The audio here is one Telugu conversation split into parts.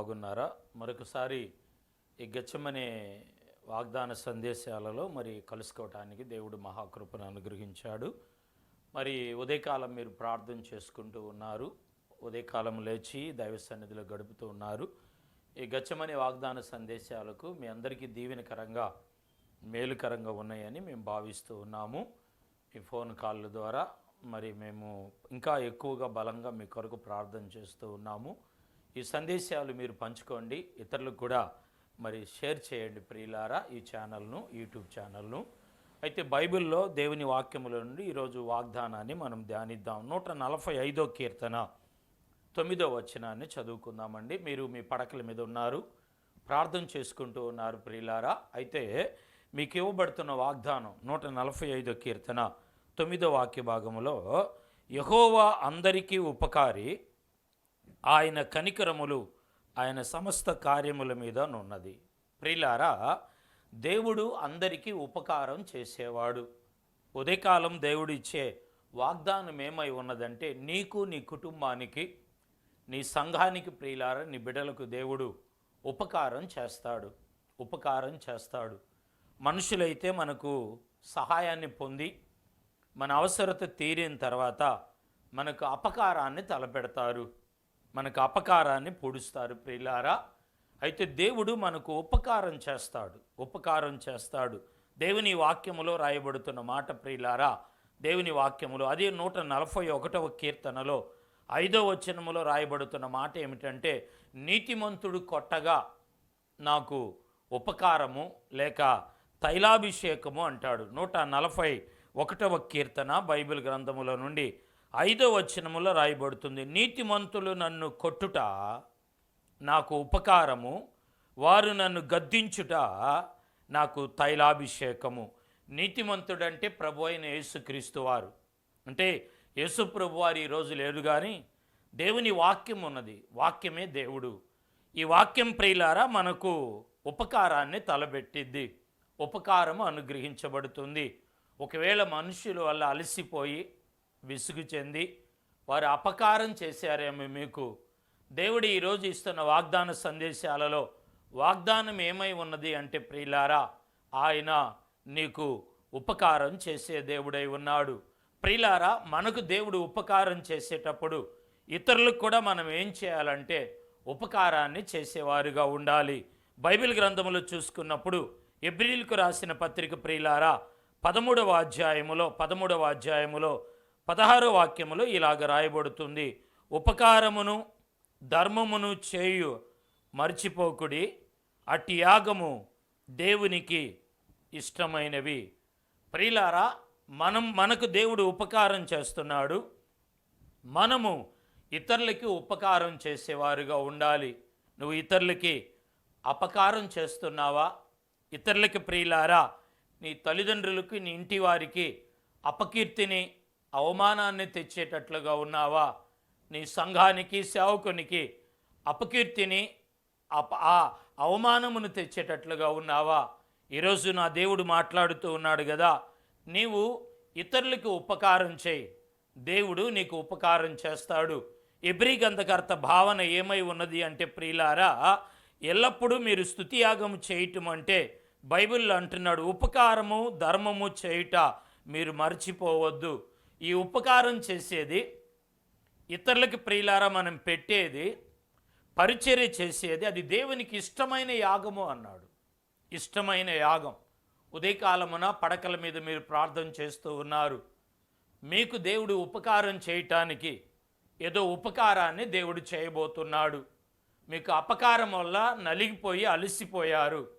బాగున్నారా? మరొకసారి ఈ గచ్చమనే వాగ్దాన సందేశాలలో మరి కలుసుకోవటానికి దేవుడు మహాకృపను అనుగ్రహించాడు. మరి ఉదయకాలం మీరు ప్రార్థన చేసుకుంటూ ఉన్నారు. ఉదయకాలం లేచి దైవ సన్నిధిలో గడుపుతూ ఉన్నారు. ఈ గచ్చమనే వాగ్దాన సందేశాలకు మీ అందరికీ దీవెనకరంగా మేలుకరంగా ఉన్నాయని మేము భావిస్తూ ఉన్నాము. ఈ ఫోన్ కాళ్ళ ద్వారా మరి మేము ఇంకా ఎక్కువగా బలంగా మీ కొరకు ప్రార్థన చేస్తూ ఉన్నాము. ఈ సందేశాలు మీరు పంచుకోండి. ఇతరులకు కూడా మరి షేర్ చేయండి ప్రియులారా ఈ ఛానల్ను యూట్యూబ్ ఛానల్ను. అయితే బైబిల్లో దేవుని వాక్యముల నుండి ఈరోజు వాగ్దానాన్ని మనం ధ్యానిద్దాం. నూట నలభై ఐదో కీర్తన తొమ్మిదో వచనాన్ని చదువుకుందామండి. మీరు మీ పడకల మీద ఉన్నారు ప్రార్థన చేసుకుంటూ ఉన్నారు ప్రియులారా. అయితే మీకు ఇవ్వబడుతున్న వాగ్దానం నూట నలభై ఐదో కీర్తన తొమ్మిదో వాక్య భాగంలో యహోవా అందరికీ ఉపకారి ఆయన కనికరములు ఆయన సమస్త కార్యముల మీద నున్నది. ప్రిలారా దేవుడు అందరికీ ఉపకారం చేసేవాడు. ఉదయకాలం దేవుడు ఇచ్చే వాగ్దానం ఏమై ఉన్నదంటే నీకు నీ కుటుంబానికి నీ సంఘానికి ప్రియులారా నీ బిడ్డలకు దేవుడు ఉపకారం చేస్తాడు. ఉపకారం చేస్తాడు. మనుషులైతే మనకు సహాయాన్ని పొంది మన అవసరత తీరిన తర్వాత మనకు అపకారాన్ని తలపెడతారు. మనకు అపకారాన్ని పొడుస్తారు ప్రియులారా. అయితే దేవుడు మనకు ఉపకారం చేస్తాడు ఉపకారం చేస్తాడు. దేవుని వాక్యములో రాయబడుతున్న మాట ప్రియులారా దేవుని వాక్యములో అదే నూట నలభై ఒకటవ కీర్తనలో ఐదో వచనములో రాయబడుతున్న మాట ఏమిటంటే నీతిమంతుడు కొట్టగా నాకు ఉపకారము లేక తైలాభిషేకము అంటాడు. నూట నలభై ఒకటవ కీర్తన బైబిల్ గ్రంథముల నుండి ఐదో వచనములో రాయబడుతుంది నీతిమంతులు నన్ను కొట్టుట నాకు ఉపకారము వారు నన్ను గద్దించుట నాకు తైలాభిషేకము. నీతిమంతుడంటే ప్రభు అయిన యేసుక్రీస్తు వారు. అంటే యేసు ప్రభు వారు ఈరోజు లేడు కానీ దేవుని వాక్యం ఉన్నది వాక్యమే దేవుడు. ఈ వాక్యం ప్రియులారా మనకు ఉపకారాన్ని తలబెట్టిద్ది ఉపకారము అనుగ్రహించబడుతుంది. ఒకవేళ మనుషుల వల్ల అలసిపోయి విసుగు చెంది వారు అపకారం చేశారేమో మీకు. దేవుడు ఈరోజు ఇస్తున్న వాగ్దాన సందేశాలలో వాగ్దానం ఏమై ఉన్నది అంటే ప్రియులారా ఆయన నీకు ఉపకారం చేసే దేవుడై ఉన్నాడు. ప్రియులారా మనకు దేవుడు ఉపకారం చేసేటప్పుడు ఇతరులకు కూడా మనం ఏం చేయాలంటే ఉపకారాన్ని చేసేవారుగా ఉండాలి. బైబిల్ గ్రంథములు చూసుకున్నప్పుడు ఎబ్రిల్కు రాసిన పత్రిక ప్రియులారా పదమూడవ అధ్యాయములో పదమూడవ అధ్యాయములో పదహారో వాక్యములో ఇలాగ రాయబడుతుంది. ఉపకారమును ధర్మమును చేయు మర్చిపోకుడి అట్టి యాగము దేవునికి ఇష్టమైనవి. ప్రియులారా మనం మనకు దేవుడు ఉపకారం చేస్తున్నాడు. మనము ఇతరులకి ఉపకారం చేసేవారుగా ఉండాలి. నువ్వు ఇతరులకి అపకారం చేస్తున్నావా? ఇతరులకి ప్రియులారా నీ తల్లిదండ్రులకు నీ ఇంటి వారికి అపకీర్తిని అవమానాన్ని తెచ్చేటట్లుగా ఉన్నావా? నీ సంఘానికి సేవకునికి అపకీర్తిని అప ఆ అవమానమును తెచ్చేటట్లుగా ఉన్నావా? ఈరోజు నా దేవుడు మాట్లాడుతూ ఉన్నాడు కదా నీవు ఇతరులకు ఉపకారం చేయి. దేవుడు నీకు ఉపకారం చేస్తాడు. ఎబ్రి గంధకర్త భావన ఏమై ఉన్నది అంటే ప్రియులారా ఎల్లప్పుడూ మీరు స్థుతియాగము చేయటం అంటే బైబిల్లో అంటున్నాడు ఉపకారము ధర్మము చేయుట మీరు మర్చిపోవద్దు. ఈ ఉపకారం చేసేది ఇతరులకి ప్రియులారా మనం పెట్టేది పరిచర్య చేసేది అది దేవునికి ఇష్టమైన యాగము అన్నాడు. ఇష్టమైన యాగం. ఉదయకాలమున పడకల మీద మీరు ప్రార్థన చేస్తూ ఉన్నారు. మీకు దేవుడు ఉపకారం చేయటానికి ఏదో ఉపకారాన్ని దేవుడు చేయబోతున్నాడు. మీకు అపకారం వల్ల నలిగిపోయి అలసిపోయారు.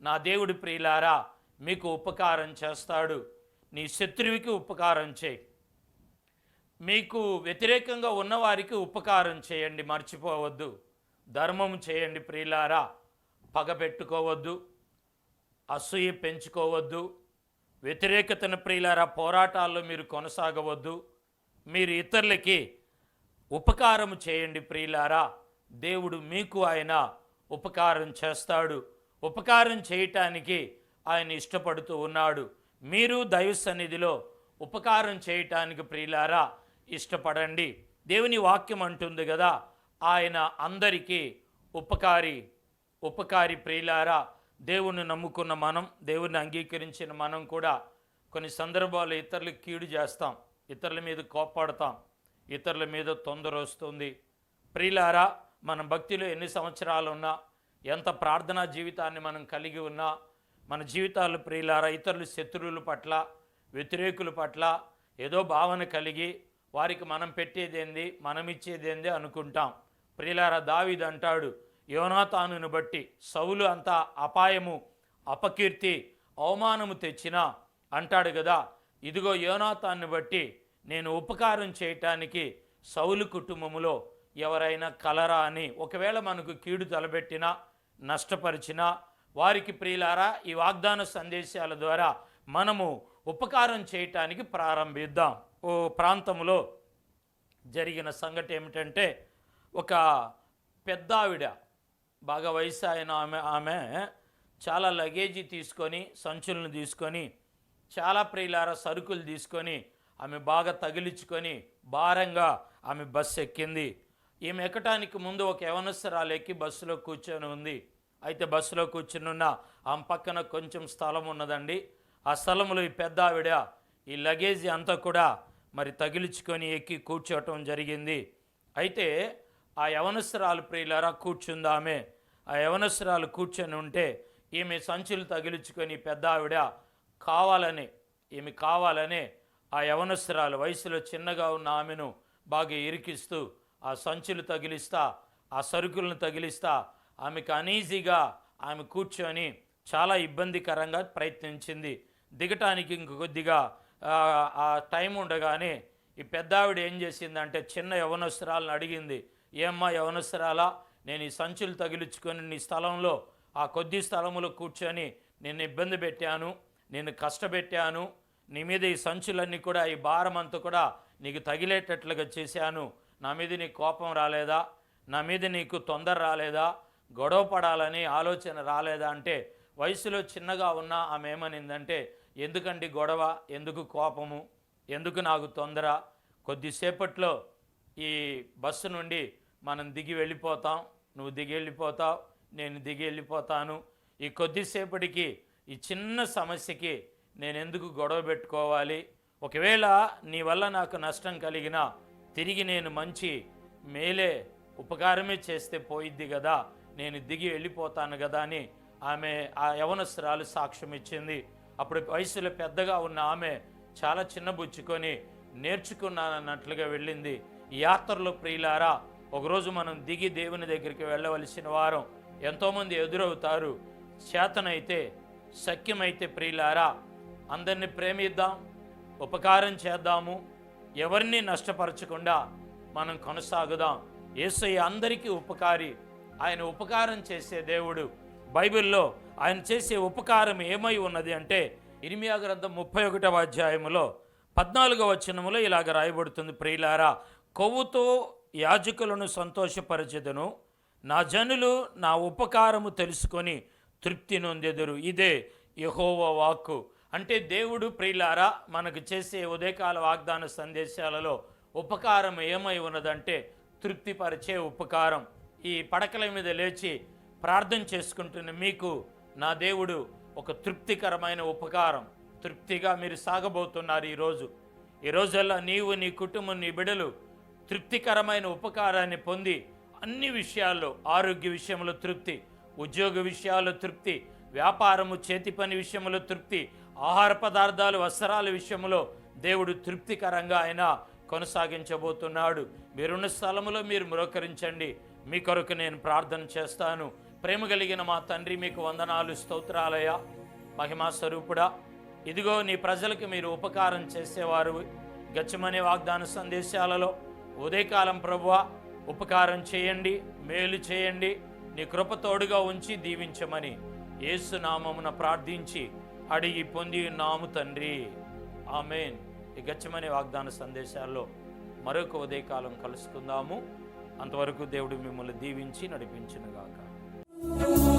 నా దేవుడి ప్రియులారా మీకు ఉపకారం చేస్తాడు. నీ శత్రువుకి ఉపకారం చేయి. మీకు వ్యతిరేకంగా ఉన్నవారికి ఉపకారం చేయండి మర్చిపోవద్దు. ధర్మం చేయండి ప్రియులారా. పగ పెట్టుకోవద్దు. అసూయ పెంచుకోవద్దు. వ్యతిరేకతను ప్రియులారా పోరాటాల్లో మీరు కొనసాగవద్దు. మీరు ఇతరులకి ఉపకారం చేయండి ప్రియులారా. దేవుడు మీకు ఆయన ఉపకారం చేస్తాడు. ఉపకారం చేయటానికి ఆయన ఇష్టపడుతూ ఉన్నాడు. మీరు దైవ సన్నిధిలో ఉపకారం చేయటానికి ప్రియులారా ఇష్టపడండి. దేవుని వాక్యం అంటుంది కదా ఆయన అందరికీ ఉపకారి ఉపకారి ప్రియులారా దేవుణ్ణి నమ్ముకున్న మనం దేవుణ్ణి అంగీకరించిన మనం కూడా కొన్ని సందర్భాల్లో ఇతరులకు కీడు చేస్తాం ఇతరుల మీద కోప్పడతాం ఇతరుల మీద తొందర వస్తుంది. ప్రియులారా మన భక్తిలో ఎన్ని సంవత్సరాలు ఉన్నా ఎంత ప్రార్థనా జీవితాన్ని మనం కలిగి ఉన్నా మన జీవితాలు ప్రియులారా ఇతరులు శత్రువుల పట్ల వ్యతిరేకుల పట్ల ఏదో భావన కలిగి వారికి మనం పెట్టేదేంది మనం ఇచ్చేదేంది అనుకుంటాం. ప్రియులారా దావిద్ అంటాడు యోనాతానును బట్టి సౌలు అంత అపాయము అపకీర్తి అవమానము తెచ్చినా అంటాడు కదా ఇదిగో యోనాతాన్ని బట్టి నేను ఉపకారం చేయటానికి సౌలు కుటుంబములో ఎవరైనా కలరా అని ఒకవేళ మనకు కీడు తలబెట్టినా నష్టపరిచినా వారికి ప్రియులారా ఈ వాగ్దాన సందేశాల ద్వారా మనము ఉపకారం చేయటానికి ప్రారంభిద్దాం. ప్రాంతంలో జరిగిన సంగతి ఏమిటంటే ఒక పెద్ద ఆవిడ బాగా వయసు అయిన ఆమె ఆమె చాలా లగేజీ తీసుకొని సంచులను తీసుకొని చాలా ప్రియులార సరుకులు తీసుకొని ఆమె బాగా తగిలించుకొని భారంగా ఆమె బస్సు ఎక్కింది. ఈమె ఎక్కటానికి ముందు ఒక యవనస్తురాలు ఎక్కి బస్సులో కూర్చొని ఉంది. అయితే బస్సులో కూర్చునున్న ఆమె పక్కన కొంచెం స్థలం ఉన్నదండి. ఆ స్థలంలో ఈ పెద్ద ఆవిడ ఈ లగేజీ అంతా కూడా మరి తగిలించుకొని ఎక్కి కూర్చోవటం జరిగింది. అయితే ఆ యవనస్రాలు ప్రియులారా కూర్చుందామే. ఆ యవనస్తురాలు కూర్చొని ఉంటే ఈమె సంచులు తగిలించుకొని పెద్ద ఆవిడ కావాలని ఈమె కావాలనే ఆ యవనస్రాలు వయసులో చిన్నగా ఉన్న ఆమెను బాగా ఇరికిస్తూ ఆ సంచులు తగిలిస్తా ఆ సరుకులను తగిలిస్తా ఆమెకు అనీజీగా ఆమె కూర్చొని చాలా ఇబ్బందికరంగా ప్రయత్నించింది. దిగటానికి ఇంక కొద్దిగా ఆ, టైం ఉండగానే ఈ పెద్ద ఆవిడ ఏం చేసిందంటే చిన్న యవనస్తురాలను అడిగింది ఏమ్మా యవనస్తురాలా నేను ఈ సంచులు తగిలించుకొని నీ స్థలంలో ఆ కొద్ది స్థలంలో కూర్చొని నిన్ను ఇబ్బంది పెట్టాను నిన్ను కష్టపెట్టాను నీ మీద ఈ సంచులన్నీ కూడా ఈ భారం అంతా కూడా నీకు తగిలేటట్లుగా చేశాను నా మీద నీకు కోపం రాలేదా నా మీద నీకు తొందర రాలేదా గొడవ పడాలని ఆలోచన రాలేదా? అంటే వయసులో చిన్నగా ఉన్న ఆమె ఏమనిందంటే ఎందుకండి గొడవ? ఎందుకు కోపము? ఎందుకు నాకు తొందర? కొద్దిసేపట్లో ఈ బస్సు నుండి మనం దిగి వెళ్ళిపోతాం. నువ్వు దిగి వెళ్ళిపోతావు నేను దిగి వెళ్ళిపోతాను. ఈ కొద్దిసేపటికి ఈ చిన్న సమస్యకి నేను ఎందుకు గొడవ పెట్టుకోవాలి? ఒకవేళ నీ వల్ల నాకు నష్టం కలిగినా తిరిగి నేను మంచి మేలే ఉపకారమే చేస్తే పోయిద్ది కదా నేను దిగి వెళ్ళిపోతాను కదా అని ఆమె ఆ యవనస్రాలు సాక్ష్యం ఇచ్చింది అప్పుడు వయసులో పెద్దగా ఉన్న ఆమె చాలా చిన్నబుచ్చుకొని నేర్చుకున్నానన్నట్లుగా వెళ్ళింది. యాత్రలు యాత్రలో ప్రియులారా ఒకరోజు మనం దిగి దేవుని దగ్గరికి వెళ్ళవలసిన వారం ఎంతోమంది ఎదురవుతారు. చేతనైతే సఖ్యమైతే ప్రియులారా అందరినీ ప్రేమిద్దాం ఉపకారం చేద్దాము ఎవరిని నష్టపరచకుండా మనం కొనసాగుదాం. యేసయ్య అందరికీ ఉపకారి. ఆయన ఉపకారం చేసే దేవుడు. బైబిల్లో ఆయన చేసే ఉపకారం ఏమై ఉన్నది అంటే ఇరిమియా గ్రంథం ముప్పై ఒకటవ అధ్యాయములో పద్నాలుగవ వచనములో ఇలాగ రాయబడుతుంది. ప్రియులారా కొవ్వుతో యాజకులను సంతోషపరచెదను నా జనులు నా ఉపకారము తెలుసుకొని తృప్తి నొందెదురు. ఇదే యహోవ వాక్కు. అంటే దేవుడు ప్రియులారా మనకు చేసే ఉదయకాల వాగ్దాన సందేశాలలో ఉపకారం ఏమై ఉన్నదంటే తృప్తిపరిచే ఉపకారం. ఈ పడకల మీద లేచి ప్రార్థన చేసుకుంటున్న మీకు నా దేవుడు ఒక తృప్తికరమైన ఉపకారం. తృప్తిగా మీరు సాగబోతున్నారు ఈరోజు. ఈ రోజల్లా నీవు నీ కుటుంబం నీ బిడలు తృప్తికరమైన ఉపకారాన్ని పొంది అన్ని విషయాల్లో ఆరోగ్య విషయంలో తృప్తి ఉద్యోగ విషయాల్లో తృప్తి వ్యాపారము చేతి పని విషయంలో తృప్తి ఆహార పదార్థాలు వస్త్రాల విషయంలో దేవుడు తృప్తికరంగా ఆయన కొనసాగించబోతున్నాడు. మీరున్న స్థలములో మీరు మ్రోకరించండి. మీ కొరకు నేను ప్రార్థన చేస్తాను. ప్రేమ కలిగిన మా తండ్రి మీకు వందనాలు స్తోత్రాలయ మహిమా స్వరూపుడా ఇదిగో నీ ప్రజలకు మీరు ఉపకారం చేసేవారు. గచ్చమనే వాగ్దాన సందేశాలలో ఉదయకాలం ప్రభువ ఉపకారం చేయండి మేలు చేయండి నీ కృప తోడుగా ఉంచి దీవించమని ఏసునామమున ప్రార్థించి అడిగి పొంది నాము తండ్రి. ఆమెన్. ఈ గచ్చమనే వాగ్దాన సందేశాల్లో మరొక ఉదయకాలం కలుసుకుందాము. అంతవరకు దేవుడు మిమ్మల్ని దీవించి నడిపించినగాక. Thank you.